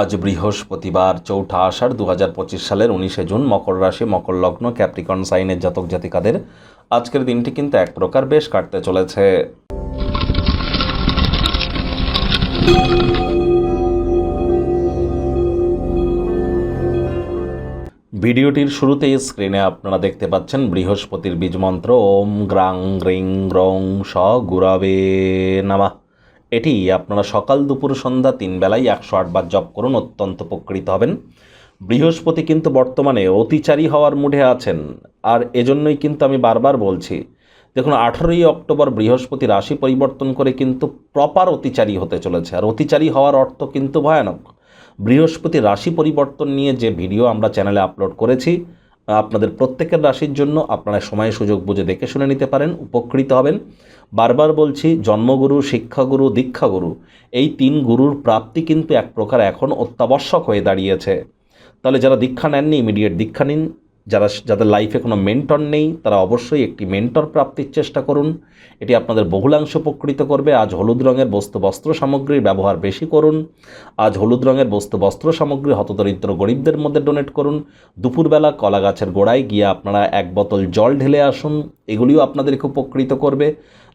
আজ বৃহস্পতিবার চৌঠা আষাঢ় দু হাজার পঁচিশ সালের উনিশে জুন মকর রাশি, মকর লগ্ন, ক্যাপ্রিকন সাইনের জাতক জাতিকাদের আজকের দিনটি কিন্তু এক প্রকার বেশ কাটতে চলেছে। ভিডিওটির শুরুতেই স্ক্রিনে আপনারা দেখতে পাচ্ছেন বৃহস্পতির বীজমন্ত্র ওম গ্রাং গ্রিং গ্রং স গুরাবে নামা। এটি আপনারা সকাল দুপুর সন্ধ্যা তিন বেলায় একশো আটবার জপ করুন, অত্যন্ত উপকৃত হবেন। বৃহস্পতি কিন্তু বর্তমানে অতিচারী হওয়ার মুডে আছেন। আর এজন্যই কিন্তু আমি বারবার বলছি, দেখুন, আঠেরোই অক্টোবর বৃহস্পতি রাশি পরিবর্তন করে কিন্তু প্রপার অতিচারী হতে চলেছে। আর অতিচারী হওয়ার অর্থ কিন্তু ভয়ানক। বৃহস্পতি রাশি পরিবর্তন নিয়ে যে ভিডিও আমরা চ্যানেলে আপলোড করেছি, আপনাদের প্রত্যেকের রাশির জন্য আপনারা সময় সুযোগ বুঝে দেখে শুনে নিতে পারেন, উপকৃত হবেন। বারবার বলছি, জন্মগুরু, শিক্ষাগুরু, দীক্ষাগুরু, এই তিন গুরুর প্রাপ্তি কিন্তু এক প্রকার এখন অত্যাবশ্যক হয়ে দাঁড়িয়েছে। তাহলে যারা দীক্ষা নেননি ইমিডিয়েট দীক্ষা নিন। যারা, যাদের লাইফে কোনো মেন্টর নেই, তারা অবশ্যই একটি মেন্টর প্রাপ্তির চেষ্টা করুন। এটি আপনাদের বহুলাংশ উপকৃত করবে। আজ হলুদ রঙের বস্তু বস্ত্র সামগ্রীর ব্যবহার বেশি করুন। আজ হলুদ রঙের বস্তু বস্ত্র সামগ্রী হতদরিদ্র গরিবদের মধ্যে ডোনেট করুন। দুপুরবেলা কলা গাছের গোড়ায় গিয়ে আপনারা এক বোতল জল ঢেলে আসুন। এগুলিও আপনাদেরকে উপকৃত করবে।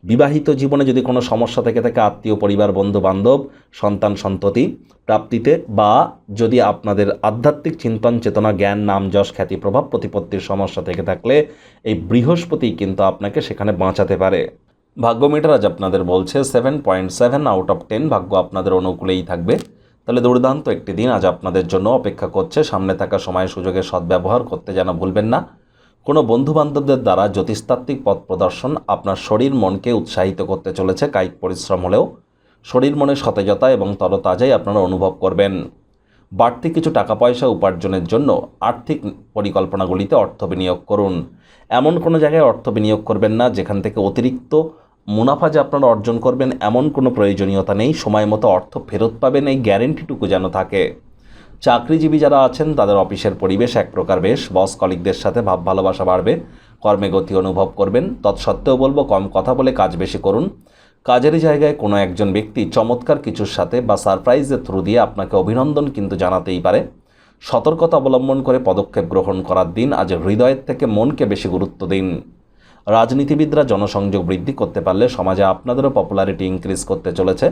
বিবাহিত জীবনে যদি কোনো সমস্যা থেকে থাকে, আত্মীয়, পরিবার বন্ধু বান্ধব সন্তান, সন্ততি প্রাপ্তিতে বা যদি আপনাদের আধ্যাত্মিক চিন্তন, চেতনা, জ্ঞান, নাম, যশ, খ্যাতি, প্রভাব প্রতিপত্তির সমস্যা থেকে থাকলে এই বৃহস্পতি কিন্তু আপনাকে সেখানে বাঁচাতে পারে। ভাগ্য মিটার আজ আপনাদের বলছে seven point seven out of ten ভাগ্য আপনাদের অনুকূলেই থাকবে। তাহলে দুর্দান্ত একটি দিন আজ আপনাদের জন্য অপেক্ষা করছে। সামনে থাকা সময় সুযোগের সদ্ব্যবহার করতে যেন ভুলবেন না। কোনো বন্ধুবান্ধবদের দ্বারা জ্যোতিষতাত্ত্বিক পথ প্রদর্শন আপনার শরীর মনকে উৎসাহিত করতে চলেছে, কায়িক পরিশ্রম হলেও শরীর মনে সতেজতা এবং তরতাজাই আপনারা অনুভব করবেন। বাড়তি কিছু টাকা পয়সা উপার্জনের জন্য আর্থিক পরিকল্পনাগুলিতে অর্থ বিনিয়োগ করুন। এমন কোনো জায়গায় অর্থ বিনিয়োগ করবেন না, যেখান থেকে অতিরিক্ত মুনাফা যে আপনারা অর্জন করবেন, এমন কোনো প্রয়োজনীয়তা নেই। সময় মতো অর্থ ফেরত পাবেন, এই গ্যারেন্টিটুকু যেন থাকে। চাকরিজীবী যারা আছেন, তাদের অফিসের পরিবেশ এক প্রকার বেশ। বস কলিকদের সাথে ভাব ভালোবাসা বাড়বে। কর্মে গতি অনুভব করবেন। তৎসত্ত্বেও বলব, কম কথা বলে কাজ বেশি করুন। কাজের জায়গায় কোনো একজন ব্যক্তি চমৎকার কিছুর সাথে বা সারপ্রাইজের থ্রু দিয়ে আপনাকে অভিনন্দন কিন্তু জানাতেই পারে। সতর্কতা অবলম্বন করে পদক্ষেপ গ্রহণ করার দিন আজ হৃদয়ের থেকে মনকে বেশি গুরুত্ব দিন। রাজনীতিবিদরা জনসংযোগ বৃদ্ধি করতে পারলে সমাজে আপনাদেরও পপুলারিটি ইনক্রিজ করতে চলেছে।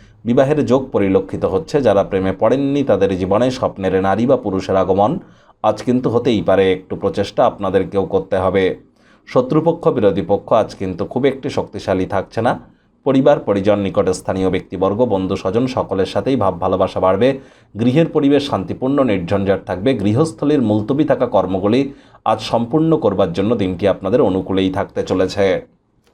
বিবাহের যোগ পরিলক্ষিত হচ্ছে। যারা প্রেমে পড়েননি, তাদের জীবনে স্বপ্নের নারী বা পুরুষের আগমন আজ কিন্তু হতেই পারে। একটু প্রচেষ্টা আপনাদেরকেও করতে হবে। শত্রুপক্ষ, বিরোধী পক্ষ আজ কিন্তু খুব একটি শক্তিশালী থাকছে না। পরিবার, পরিজন, নিকটে স্থানীয় ব্যক্তিবর্গ, বন্ধু, স্বজন সকলের সাথেই ভাব, ভালোবাসা বাড়বে। গৃহের পরিবেশ শান্তিপূর্ণ, নির্ঝঞ্ঝাট থাকবে। গৃহস্থলীর মুলতবি থাকা কর্মগুলি আজ সম্পূর্ণ করবার জন্য দিনটি আপনাদের অনুকূলেই থাকতে চলেছে।